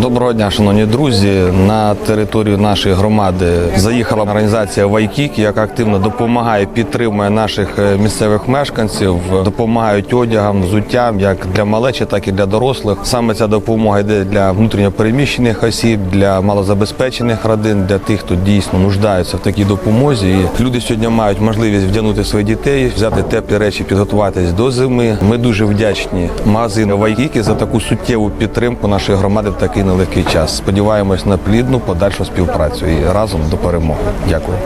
Доброго дня, шановні друзі. На територію нашої громади заїхала організація Вайкік, яка активно допомагає, підтримує наших е, місцевих мешканців, допомагають одягам, взуттям як для малечі, так і для дорослих. Саме ця допомога йде для внутрішньопереміщених осіб, для малозабезпечених родин, для тих, хто дійсно нуждаються в такій допомозі. І люди сьогодні мають можливість вдягнути своїх дітей, взяти теплі речі, підготуватись до зими. Ми дуже вдячні магазину Вайкіки за таку суттєву підтримку нашої громади в такий нелегкий час. Сподіваємось на плідну подальшу співпрацю і разом до перемоги. Дякую.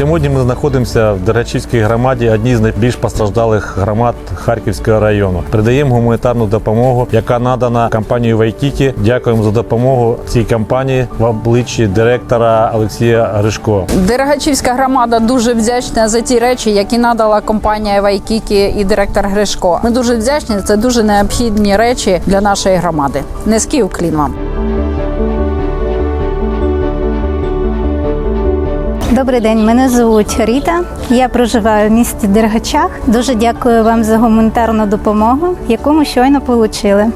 Сьогодні ми знаходимося в Дергачівській громаді, одній з найбільш постраждалих громад Харківського району. Передаємо гуманітарну допомогу, яка надана компанією Вайкікі. Дякуємо за допомогу цій компанії в обличчі директора Олексія Гришко. Дерегачівська громада дуже вдячна за ті речі, які надала компанія Вайкікі і директор Гришко. Ми дуже вдячні. Це дуже необхідні речі для нашої громади. Низький уклін вам. Добрий день, мене звуть Ріта. Я проживаю в місті Дергачах. Дуже дякую вам за гуманітарну допомогу, яку ми щойно отримали.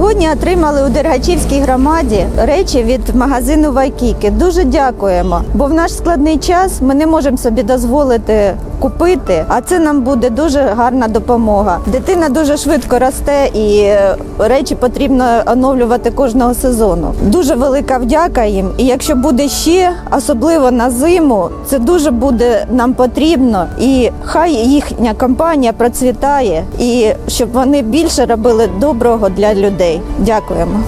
Сьогодні отримали у Дергачівській громаді речі від магазину Вайкіки. Дуже дякуємо, бо в наш складний час ми не можемо собі дозволити купити, а це нам буде дуже гарна допомога. Дитина дуже швидко росте і е, речі потрібно оновлювати кожного сезону. Дуже велика вдяка їм. І якщо буде ще, особливо на зиму, це дуже буде нам потрібно. І хай їхня компанія процвітає, і щоб вони більше робили доброго для людей. Дякуємо.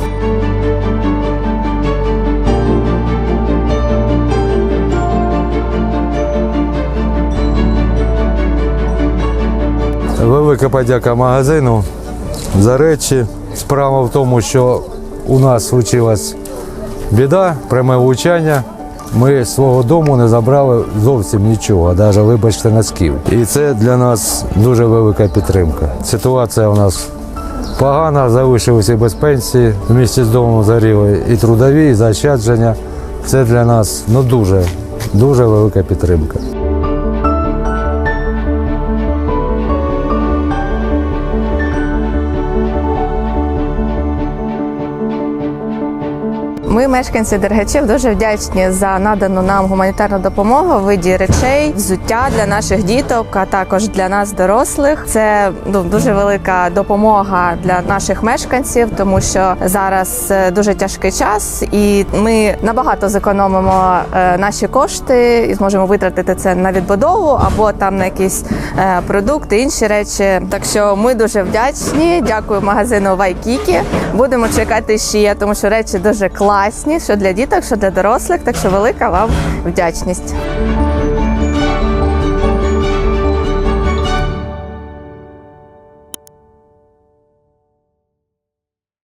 Велика подяка магазину за речі. Справа в тому, що у нас случилась біда, пряме влучання. Ми свого дому не забрали зовсім нічого, навіть вибачте носків. І це для нас дуже велика підтримка. Ситуація у нас погана, залишилися без пенсії. В місті з домом заріли і трудові, і заощадження. Це для нас ну, дуже, дуже велика підтримка. Ми, мешканці Дергачів, дуже вдячні за надану нам гуманітарну допомогу в виді речей, взуття для наших діток, а також для нас, дорослих. Це ну, дуже велика допомога для наших мешканців, тому що зараз е, дуже тяжкий час, і ми набагато зекономимо е, наші кошти і зможемо витратити це на відбудову або там на якісь е, продукти, інші речі. Так що ми дуже вдячні. Дякую магазину Вайкікі. Будемо чекати ще, тому що речі дуже класні, що для діток, що для дорослих. Так що велика вам вдячність.